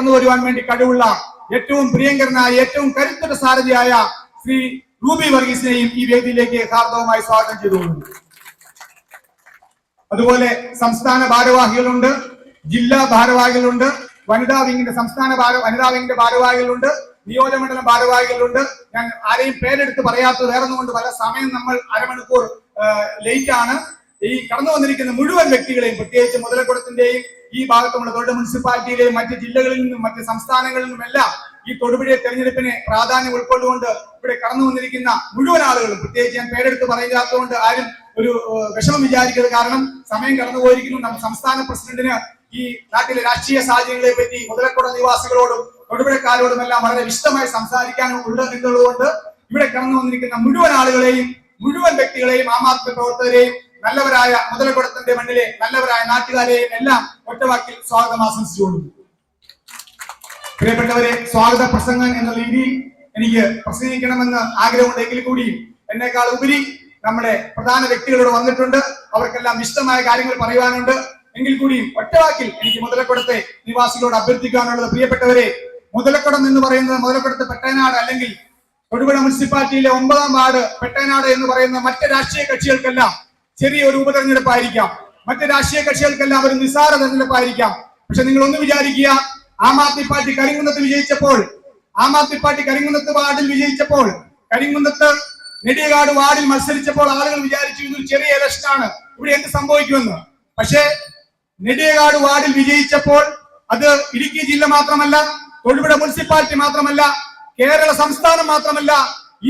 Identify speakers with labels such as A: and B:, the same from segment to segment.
A: കടന്നു വരുവാൻ വേണ്ടി കഴിവുള്ള ഏറ്റവും പ്രിയങ്കരനായ ഏറ്റവും കരുത്തുറ്റ സാരഥിയായ ശ്രീ റൂബി വർഗീസിനെയും ഈ വേദിയിലേക്ക് ഹാർദവമായി സ്വാഗതം ചെയ്തുകൊള്ളുന്നു. അതുപോലെ സംസ്ഥാന ഭാരവാഹികളുണ്ട് ജില്ലാ ഭാരവാഹികളുണ്ട് വനിതാ വിങ്ങിന്റെ സംസ്ഥാന ഭാര വനിതാ വിങ്ങിന്റെ ഭാരവാഹികളുണ്ട് നിയോജകമണ്ഡലം ഭാരവാഹികളുണ്ട്. ഞാൻ ആരെയും പേരെടുത്ത് പറയാത്തത് വേറെ കൊണ്ട് പല സമയം നമ്മൾ അരമണിക്കൂർ ലേറ്റ് ആണ് ഈ കടന്നു വന്നിരിക്കുന്ന മുഴുവൻ വ്യക്തികളെയും പ്രത്യേകിച്ച് മുതലക്കുടത്തിന്റെയും ഈ ഭാഗത്തുള്ള തൊഴിൽ മുനിസിപ്പാലിറ്റിയിലെയും മറ്റ് ജില്ലകളിൽ നിന്നും മറ്റ് സംസ്ഥാനങ്ങളിൽ നിന്നുമെല്ലാം ഈ തൊടുപുഴ തെരഞ്ഞെടുപ്പിനെ പ്രാധാന്യം ഉൾക്കൊണ്ടുകൊണ്ട് ഇവിടെ കടന്നു വന്നിരിക്കുന്ന മുഴുവൻ ആളുകളും പ്രത്യേകിച്ച് ഞാൻ പേരെടുത്ത് പറയാത്തതുകൊണ്ട് ആരും ഒരു വിഷമം വിചാരിക്കരുത്. കാരണം സമയം കടന്നു പോയിരിക്കുന്നു നമ്മുടെ സംസ്ഥാന പ്രസിഡന്റിന് ഈ നാട്ടിലെ രാഷ്ട്രീയ സാഹചര്യങ്ങളെ പറ്റി മുതലക്കുട നിവാസികളോടും തൊടുപുഴക്കാരോടും എല്ലാം വളരെ വിശദമായി സംസാരിക്കാനും ഉണ്ട് എന്നുള്ളതുകൊണ്ട് ഇവിടെ കടന്നു വന്നിരിക്കുന്ന മുഴുവൻ ആളുകളെയും മുഴുവൻ വ്യക്തികളെയും ആം ആദ്മി പ്രവർത്തകരെയും നല്ലവരായ മുതലക്കുടത്തിന്റെ മണ്ണിലെ നല്ലവരായ നാട്ടുകാരെയും എല്ലാം ഒറ്റവാക്കിൽ സ്വാഗതം ആശംസിച്ചുകൊണ്ടു പ്രിയപ്പെട്ടവരെ സ്വാഗത പ്രസംഗം എന്ന രീതിയിൽ എനിക്ക് പ്രസംഗിക്കണമെന്ന് ആഗ്രഹമുണ്ടെങ്കിൽ കൂടിയും എന്നേക്കാൾ ഉപരി നമ്മുടെ പ്രധാന വ്യക്തികളോട് വന്നിട്ടുണ്ട്. അവർക്കെല്ലാം വിശദമായ കാര്യങ്ങൾ പറയുവാനുണ്ട്. എങ്കിൽ കൂടിയും ഒറ്റവാക്കിൽ എനിക്ക് മുതലക്കുടത്തെ നിവാസികളോട് അഭ്യർത്ഥിക്കാനുള്ളത് പ്രിയപ്പെട്ടവരെ മുതലക്കുടം എന്ന് പറയുന്നത് മുതലക്കുടത്ത് പെട്ടനാട് അല്ലെങ്കിൽ തൊടുപുഴ മുനിസിപ്പാലിറ്റിയിലെ ഒമ്പതാം വാർഡ് പെട്ടനാട് എന്ന് പറയുന്ന മറ്റ് രാഷ്ട്രീയ കക്ഷികൾക്കെല്ലാം ചെറിയ ഒരു ഉപതെരഞ്ഞെടുപ്പായിരിക്കാം. മറ്റു രാഷ്ട്രീയ കക്ഷികൾക്കെല്ലാം ഒരു നിസ്സാര തെരഞ്ഞെടുപ്പായിരിക്കാം. പക്ഷെ നിങ്ങൾ ഒന്ന് വിചാരിക്കുക ആം ആദ്മി പാർട്ടി കരിങ്കുന്നത്ത് വിജയിച്ചപ്പോൾ ആം ആദ്മി പാർട്ടി കരിങ്കുന്നത്ത് വാർഡിൽ വിജയിച്ചപ്പോൾ കരിങ്കുന്നത്ത് നെടിയകാട് വാർഡിൽ മത്സരിച്ചപ്പോൾ ആളുകൾ വിചാരിച്ചു ഇതൊരു ചെറിയ ഇലക്ഷനാണ് ഇവിടെ എന്ത് സംഭവിക്കുമെന്ന്? പക്ഷേ നെടിയകാട് വാർഡിൽ വിജയിച്ചപ്പോൾ അത് ഇടുക്കി ജില്ല മാത്രമല്ല തൊടുപുഴ മുനിസിപ്പാലിറ്റി മാത്രമല്ല കേരള സംസ്ഥാനം മാത്രമല്ല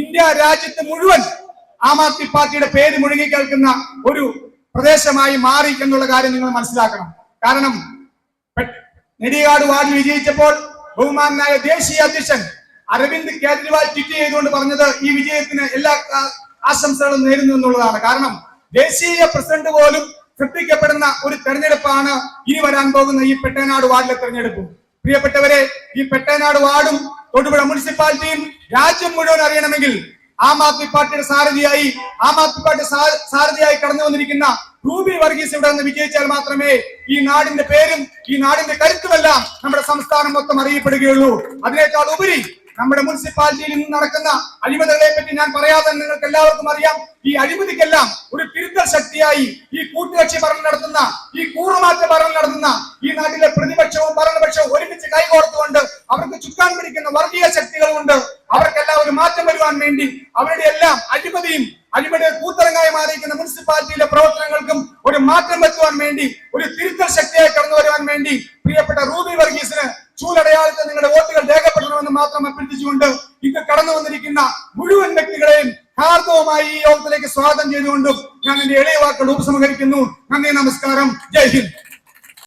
A: ഇന്ത്യ രാജ്യത്ത് മുഴുവൻ ആം ആദ്മി പാർട്ടിയുടെ പേര് മുഴുകി കേൾക്കുന്ന ഒരു പ്രദേശമായി മാറി എന്നുള്ള കാര്യം നിങ്ങൾ മനസ്സിലാക്കണം. കാരണം നെടിയാട് വാർഡിൽ വിജയിച്ചപ്പോൾ ബഹുമാനായ ദേശീയ അധ്യക്ഷൻ അരവിന്ദ് കേജ്രിവാൾ ട്വിറ്റ് ചെയ്തുകൊണ്ട് പറഞ്ഞത് ഈ വിജയത്തിന് എല്ലാ ആശംസകളും നേരുന്നു എന്നുള്ളതാണ്. കാരണം ദേശീയ പ്രസിഡന്റ് പോലും ശ്രദ്ധിക്കപ്പെടുന്ന ഒരു തെരഞ്ഞെടുപ്പാണ് ഇനി വരാൻ പോകുന്ന ഈ പെട്ടനാട് വാർഡിലെ തെരഞ്ഞെടുപ്പും. പ്രിയപ്പെട്ടവരെ ഈ പെട്ടനാട് വാർഡും തൊടുപുഴ മുനിസിപ്പാലിറ്റിയും രാജ്യം മുഴുവൻ അറിയണമെങ്കിൽ ആം ആദ്മി പാർട്ടിയുടെ സാരഥിയായി ആം ആദ്മി പാർട്ടി സാരഥിയായി കടന്നു വന്നിരിക്കുന്ന റൂബി വർഗീസ് ഇവിടെ നിന്ന് വിജയിച്ചാൽ മാത്രമേ ഈ നാടിന്റെ പേരും ഈ നാടിന്റെ കരുത്തുമെല്ലാം നമ്മുടെ സംസ്ഥാനം മൊത്തം അറിയപ്പെടുകയുള്ളൂ. അതിനേക്കാൾ ഉപരി നമ്മുടെ മുനിസിപ്പാലിറ്റിയിൽ നിന്ന് നടക്കുന്ന അഴിമതികളെ പറ്റി ഞാൻ പറയാതെ നിങ്ങൾക്ക് എല്ലാവർക്കും അറിയാം. ഈ അഴിമതിക്കെല്ലാം ഒരു തിരുത്തൽ ശക്തിയായി ഈ കൂട്ടുകക്ഷി ഭരണം നടത്തുന്ന ഈ കൂറുമാറ്റ ഭരണം നടത്തുന്ന ഈ നാട്ടിലെ പ്രതിപക്ഷവും ഭരണപക്ഷവും ഒരുമിച്ച് കൈകോർത്തുകൊണ്ട് അവർക്ക് ചുക്കാൻ പിടിക്കുന്ന വർഗീയ ശക്തികളുമുണ്ട്. ഒരു മാറ്റം വരുവാൻ വേണ്ടി അവരുടെ എല്ലാം അഴിമതിയും അഴിമതി കൂത്തരങ്ങായി മാറിയിരിക്കുന്ന മുനിസിപ്പാലിറ്റിയിലെ പ്രവർത്തനങ്ങൾക്കും ഒരു മാറ്റം വരുത്തുവാൻ വേണ്ടി ഒരു തിരുത്തൽ ശക്തിയായി കടന്നു വരുവാൻ വേണ്ടി പ്രിയപ്പെട്ട റൂബി വർഗീസിന് ചൂലടയാളത്തിൽ നിങ്ങളുടെ വോട്ടുകൾ രേഖപ്പെടണമെന്ന് മാത്രം അഭ്യർത്ഥിച്ചുകൊണ്ട് ഇന്ന് കടന്നു വന്നിരിക്കുന്ന മുഴുവൻ വ്യക്തികളെയും ഹാർദവുമായി ഈ യോഗത്തിലേക്ക് സ്വാഗതം ചെയ്തുകൊണ്ടും ഞാൻ എന്റെ എളിയ വാക്കുകൾ ഉപസംഹരിക്കുന്നു. നന്ദി നമസ്കാരം. ജയ് ഹിന്ദ്.